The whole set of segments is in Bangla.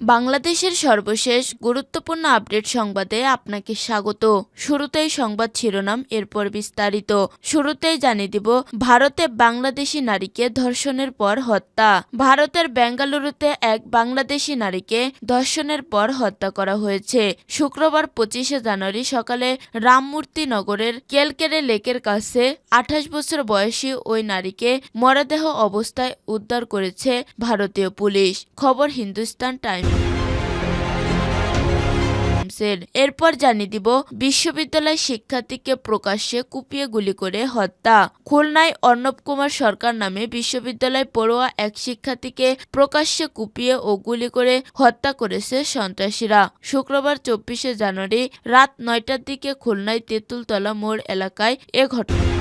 বাংলাদেশের সর্বশেষ গুরুত্বপূর্ণ আপডেট সংবাদে আপনাকে স্বাগত। শুরুতেই সংবাদ শিরোনাম, এরপর বিস্তারিত। শুরুতেই জানিয়ে দিব, ভারতে বাংলাদেশি নারীকে ধর্ষণের পর হত্যা। ভারতের বেঙ্গালুরুতে এক বাংলাদেশি নারীকে ধর্ষণের পর হত্যা করা হয়েছে। শুক্রবার পঁচিশে জানুয়ারি সকালে রামমূর্তি নগরের কেলকেরে লেকের কাছে আঠাশ বছর বয়সী ওই নারীকে মরদেহ অবস্থায় উদ্ধার করেছে ভারতীয় পুলিশ। খবর হিন্দুস্তান টাইমস। টাইমসের। এরপর জানিয়ে দিব বিশ্ববিদ্যালয় শিক্ষার্থীকে প্রকাশ্যে কুপিয়ে গুলি করে হত্যা। খুলনায় অর্ণব কুমার সরকার নামে বিশ্ববিদ্যালয় পড়ুয়া এক শিক্ষার্থীকে প্রকাশ্যে কুপিয়ে ও গুলি করে হত্যা করেছে সন্ত্রাসীরা। শুক্রবার চব্বিশে জানুয়ারি রাত নয়টার দিকে খুলনায় তেঁতুলতলা মোড় এলাকায় এ ঘটনা।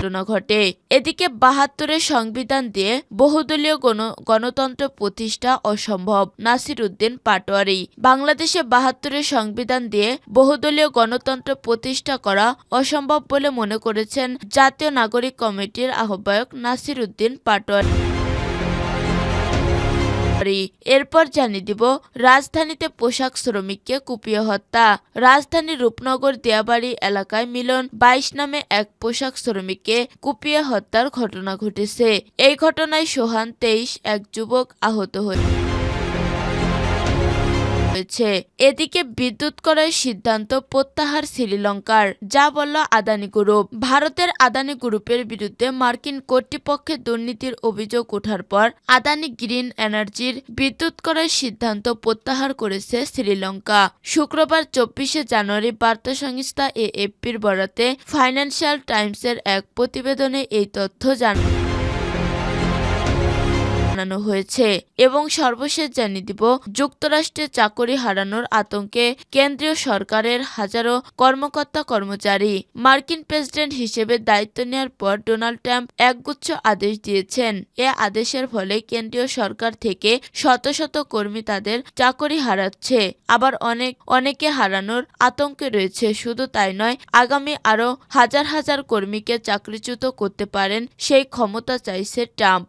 ঘটনা ঘটে। এদিকে বাহাত্তরের সংবিধান দিয়ে বহুদলীয় গণ- গণতন্ত্র প্রতিষ্ঠা অসম্ভব নাসির উদ্দিন পাটোয়ারি। বাংলাদেশে বাহাত্তরের সংবিধান দিয়ে বহুদলীয় গণতন্ত্র প্রতিষ্ঠা করা অসম্ভব বলে মনে করেছেন জাতীয় নাগরিক কমিটির আহ্বায়ক নাসির উদ্দিন পাটোয়ারি। এরপর জানিয়ে দিব, রাজধানীতে পোশাক শ্রমিককে কুপিয়ে হত্যা। রাজধানীর রূপনগর দিয়াবাড়ি এলাকায় মিলন বাইশ নামে এক পোশাক শ্রমিককে কুপিয়ে হত্যার ঘটনা ঘটেছে। এই ঘটনায় সোহান তেইশ, এক যুবক আহত হয়েছে। হয়েছে এদিকে বিদ্যুৎ করার সিদ্ধান্ত প্রত্যাহার শ্রীলঙ্কার। যা বলল আদানি গ্রুপ। ভারতের আদানি গ্রুপের বিরুদ্ধে মার্কিন কর্তৃপক্ষের দুর্নীতির অভিযোগ ওঠার পর আদানি গ্রিন এনার্জির বিদ্যুৎ করার সিদ্ধান্ত প্রত্যাহার করেছে শ্রীলঙ্কা। শুক্রবার চব্বিশে জানুয়ারি বার্তা সংস্থা এএফপির বরাতে ফাইন্যান্সিয়াল টাইমসের এক প্রতিবেদনে এই তথ্য জানানো জানানো হয়েছে এবং সর্বশেষ জানিয়ে দিব, যুক্তরাষ্ট্রে চাকরি হারানোর আতঙ্কে কেন্দ্রীয় সরকারের হাজারো কর্মকর্তা কর্মচারী মার্কিন প্রেসিডেন্ট হিসেবে দায়িত্ব নেওয়ার পর ডোনাল্ড ট্রাম্প একগুচ্ছ আদেশ দিয়েছেন। এ আদেশের ফলে কেন্দ্রীয় সরকার থেকে শত শত কর্মী তাদের চাকরি হারাচ্ছে। আবার অনেক, অনেকে হারানোর আতঙ্কে রয়েছে। শুধু তাই নয়, আগামী আরও হাজার হাজার কর্মীকে চাকরিচ্যুত করতে পারেন সেই ক্ষমতা চাইছে ট্রাম্প।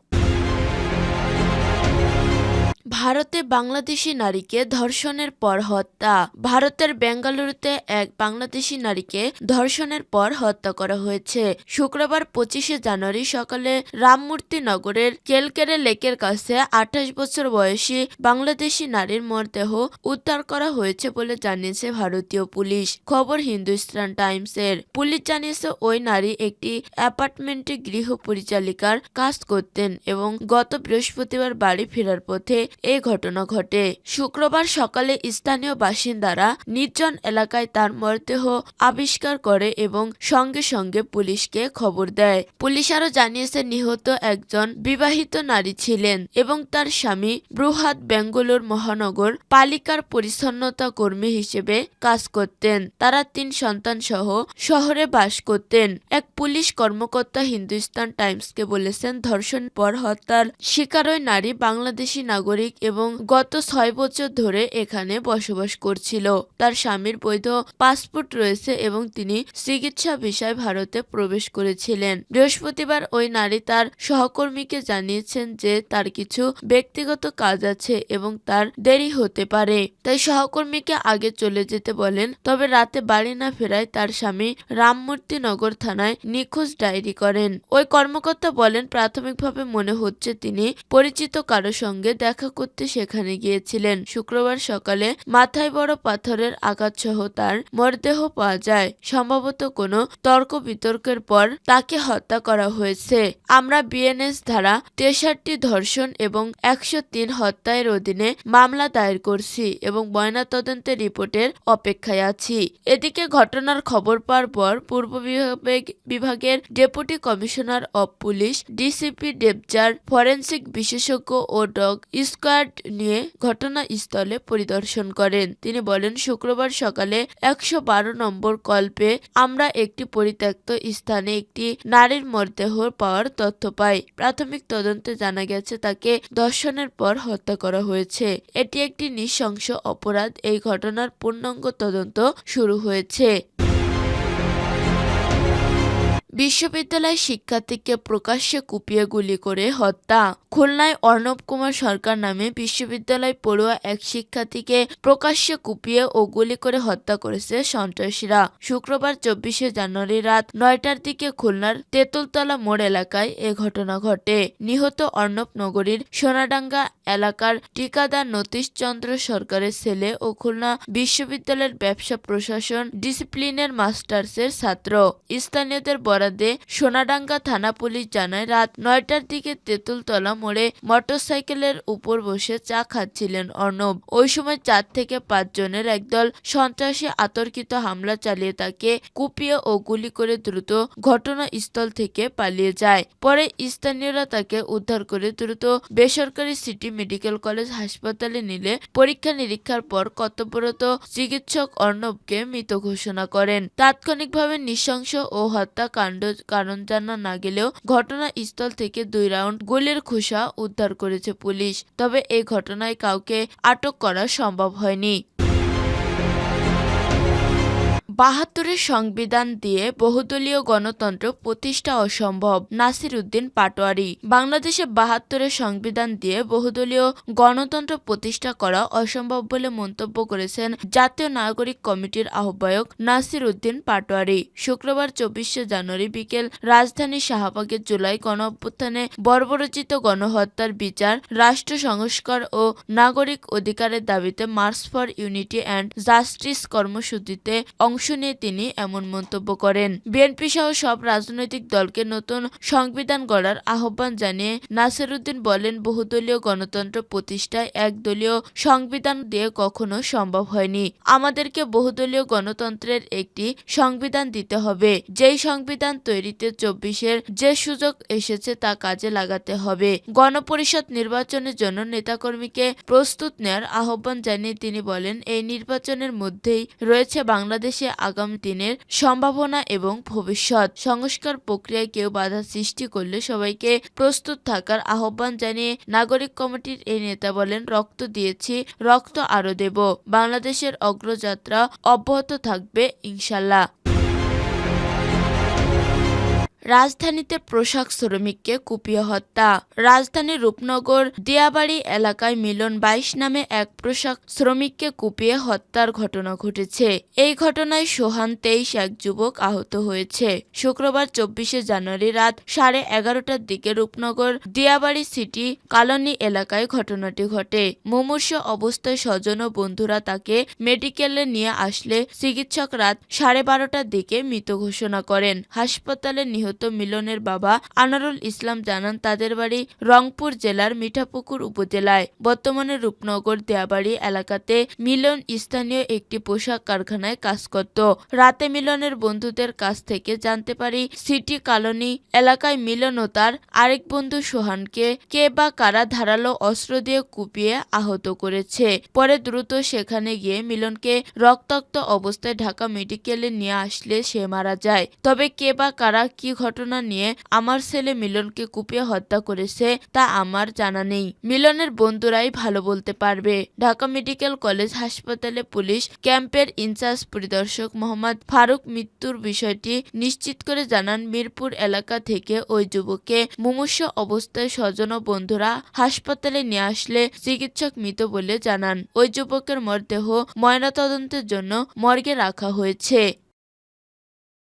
ভারতে বাংলাদেশি নারীকে ধর্ষণের পর হত্যা। ভারতের বেঙ্গালুরুতে এক বাংলাদেশি নারীকে ধর্ষণের পর হত্যা করা হয়েছে। শুক্রবার পঁচিশে জানুয়ারি সকালে রামমূর্তি নগরের কেলকেরে লেকের কাছে আঠাশ বছর বয়সী বাংলাদেশি নারীর মরদেহ উদ্ধার করা হয়েছে বলে জানিয়েছে ভারতীয় পুলিশ। খবর হিন্দুস্তান টাইমসের। পুলিশ জানিয়েছে ওই নারী একটি অ্যাপার্টমেন্টে গৃহ পরিচালিকার কাজ করতেন এবং গত বৃহস্পতিবার বাড়ি ফেরার পথে এই ঘটনা ঘটে। শুক্রবার সকালে স্থানীয় বাসিন্দারা নির্জন এলাকায় তার মরদেহ আবিষ্কার করে এবং সঙ্গে সঙ্গে পুলিশকে খবর দেয়। পুলিশ আরও জানিয়েছে, নিহত একজন বিবাহিত নারী ছিলেন এবং তার স্বামী বৃহৎ বেঙ্গালুর মহানগর পালিকার পরিচ্ছন্নতা কর্মী হিসেবে কাজ করতেন। তারা তিন সন্তান সহ শহরে বাস করতেন। এক পুলিশ কর্মকর্তা হিন্দুস্তান টাইমসকে বলেছেন, ধর্ষণ পর হত্যার শিকার ওই নারী বাংলাদেশি নাগরিক এবং গত ছয় বছর ধরে এখানে বসবাস করছিল। তার স্বামীর বৈধ পাসপোর্ট রয়েছে এবং তিনি চিকিৎসা বিষয়ে ভারতে প্রবেশ করেছিলেন। বৃহস্পতিবার ওই নারী তার সহকর্মীকে জানিয়েছেন যে তার কিছু ব্যক্তিগত কাজ আছে এবং তার দেরি হতে পারে। তাই সহকর্মীকে আগে চলে যেতে বলেন, তবে রাতে বাড়ি না ফেরায় তার স্বামী রামমূর্তি নগর থানায় নিখোঁজ ডায়েরি করেন। ওই কর্মকর্তা বলেন, প্রাথমিকভাবে মনে হচ্ছে তিনি পরিচিত কারও সঙ্গে দেখা করতে সেখানে গিয়েছিলেন। শুক্রবার সকালে মাথায় বড় পাথরের আঘাতসহ তার মরদেহ পাওয়া যায়। সম্ভবত কোনো তর্ক বিতর্কের পর তাকে হত্যা করা হয়েছে। আমরা বিএনএস ধারা তেষট্টি ধর্ষণ এবং একশো তিন হত্যায়ের অধীনে মামলা দায়ের করছি এবং ময়নাতদন্তের রিপোর্টের অপেক্ষায় আছি। এদিকে ঘটনার খবর পাওয়ার পর পূর্ব বিভাগ- বিভাগের deputy commissioner of police, DCP ডেবজার forensic বিশেষজ্ঞ ও ডগ স্কোয়াড নিয়ে ঘটনাস্থলে পরিদর্শন করেন। তিনি বলেন, শুক্রবার সকালে একশো বারো নম্বর কল্পে আমরা একটি পরিত্যক্ত স্থানে একটি নারীর মরদেহ পাওয়ার তথ্য পাই। প্রাথমিক তদন্তে জানা গেছে, তাকে দর্শনের পর হত্যা করা হয়েছে। এটি একটি নৃশংস অপরাধ। এই ঘটনার পূর্ণাঙ্গ তদন্ত শুরু হয়েছে। বিশ্ববিদ্যালয় শিক্ষার্থীকে প্রকাশ্যে কুপিয়ে গুলি করে হত্যা। খুলনায় অর্ণব কুমার সরকার নামে বিশ্ববিদ্যালয় পড়ুয়া এক শিক্ষার্থীকে প্রকাশ্যে কুপিয়ে ও গুলি করে হত্যা করেছে সন্ত্রাসীরা। শুক্রবার চব্বিশে জানুয়ারি রাত নয়টার দিকে খুলনার তেঁতুলতলা মোড় এলাকায় এ ঘটনা ঘটে। নিহত অর্ণব নগরীর সোনাডাঙ্গা এলাকার ঠিকাদার নতীশচন্দ্র সরকারের ছেলে ও খুলনা বিশ্ববিদ্যালয়ের ব্যবসা প্রশাসন ডিসিপ্লিনের মাস্টার্সের ছাত্র। স্থানীয়দের বরাদে সোনাডাঙ্গা থানা পুলিশ জানায়, রাত নয়টার দিকে তেঁতুলতলা মোড়ে মোটরসাইকেলের উপর বসে চা খাচ্ছিলেন অর্ণব। ওই সময় চার থেকে পাঁচ জনের একদল সন্ত্রাসী আতর্কিত হামলা চালিয়ে তাকে কুপিয়ে ও গুলি করে দ্রুত ঘটনাস্থল থেকে পালিয়ে যায়। পরে স্থানীয়রা তাকে উদ্ধার করে দ্রুত বেসরকারি সিটি মেডিকেল কলেজ হাসপাতালে নিলে পরীক্ষা নিরীক্ষার পর কর্তব্যরত চিকিৎসক অর্ণবকে মৃত ঘোষণা করেন। তাৎক্ষণিকভাবে নৃশংস ও হত্যাকাণ্ড কারণ জানা না গেলেও ঘটনাস্থল থেকে দুই রাউন্ড গুলির খোসা উদ্ধার করেছে পুলিশ। তবে এ ঘটনায় কাউকে আটক করা সম্ভব হয়নি। বাহাত্তরের সংবিধান দিয়ে বহুদলীয় গণতন্ত্র প্রতিষ্ঠা অসম্ভব। নাসির উদ্দিন পাটোয়ারি, বাংলাদেশে বাহাত্তরের সংবিধান দিয়ে বহুদলীয় গণতন্ত্র প্রতিষ্ঠা করা অসম্ভব বলে মন্তব্য করেছেন জাতীয় নাগরিক কমিটির আহ্বায়ক নাসির উদ্দিন পাটোয়ারি। শুক্রবার চব্বিশে জানুয়ারি বিকেল রাজধানী শাহবাগের জুলাই গণ অভ্যুত্থানে বর্বরচিত গণহত্যার বিচার, রাষ্ট্র সংস্কার ও নাগরিক অধিকারের দাবিতে march for unity and justice কর্মসূচিতে অংশ নিয়ে তিনি এমন মন্তব্য করেন। বিএনপি সহ সব রাজনৈতিক দলকে নতুন সংবিধান গড়ার আহ্বান জানিয়ে নাসিরুদ্দিন বলেন, বহুদলীয় গণতন্ত্র প্রতিষ্ঠায় একদলীয় সংবিধান দিয়ে কখনো সম্ভব হয়নি। আমাদেরকে বহুদলীয় গণতন্ত্রের একটি সংবিধান দিতে হবে। যেই সংবিধান তৈরিতে চব্বিশের যে সুযোগ এসেছে তা কাজে লাগাতে হবে। গণপরিষদ নির্বাচনের জন্য নেতাকর্মীকে প্রস্তুত নেয়ার আহ্বান জানিয়ে তিনি বলেন, এই নির্বাচনের মধ্যেই রয়েছে বাংলাদেশে আগামী দিনের সম্ভাবনা এবং ভবিষ্যৎ সংস্কার প্রক্রিয়ায় কেউ বাধা সৃষ্টি করলে সবাইকে প্রস্তুত থাকার আহ্বান জানিয়ে নাগরিক কমিটির এই নেতা বলেন, রক্ত দিয়েছি, রক্ত আরও দেব। বাংলাদেশের অগ্রযাত্রা অব্যাহত থাকবে, ইনশাল্লাহ। রাজধানীতে পোশাক শ্রমিককে কুপিয়ে হত্যা। রাজধানীর রূপনগর দিয়াবাড়ি এলাকায় মিলন বাইশ নামে এক পোশাক শ্রমিককে কুপিয়ে হত্যার ঘটনা ঘটেছে। এই ঘটনায় সোহান তেইশ এক যুবক আহত হয়েছে। শুক্রবার চব্বিশে জানুয়ারি রাত সাড়ে এগারোটার দিকে রূপনগর দিয়াবাড়ি সিটি কলোনি এলাকায় ঘটনাটি ঘটে। মুমূর্ষ অবস্থায় স্বজন ও বন্ধুরা তাকে মেডিকেলে নিয়ে আসলে চিকিৎসক রাত সাড়ে বারোটার দিকে মৃত ঘোষণা করেন। হাসপাতালে নিহত মিলনের বাবা আনারুল ইসলাম জানান, তাদের বাড়ি রংপুর জেলার মিঠাপুকুর উপজেলায়। বর্তমানে রূপনগর দেয়াবাড়ি এলাকাতে মিলন স্থানীয় একটি পোশাক কারখানায় কাজ করত। রাতে মিলনের বন্ধুদের কাছ থেকে জানতে পারি, সিটি কলোনি এলাকায় মিলন ও তার আরেক বন্ধু সোহানকে কে বা কারা ধারালো অস্ত্র দিয়ে কুপিয়ে আহত করেছে। পরে দ্রুত সেখানে গিয়ে মিলনকে রক্তাক্ত অবস্থায় ঢাকা মেডিকেলে নিয়ে আসলে সে মারা যায়। তবে কে বা কারা কি ঘটনা নিয়ে আমার ছেলে মিলনকে কুপিয়ে হত্যা করেছে তা আমার জানা নেই। মিলনের বন্ধুরাই ভালো বলতে পারবে। ঢাকা মেডিকেল কলেজ হাসপাতালে পুলিশ ক্যাম্পের ইনচার্জ পরিদর্শক মোহাম্মদ ফারুক মৃত্যুর বিষয়টি নিশ্চিত করে জানান মিরপুর এলাকা থেকে ওই যুবককে। মুমূর্ষ অবস্থায় স্বজন ও বন্ধুরা হাসপাতালে নিয়ে আসলে চিকিৎসক মৃত বলে জানান। ওই যুবকের মরদেহ ময়নাতদন্তের জন্য মর্গে রাখা হয়েছে।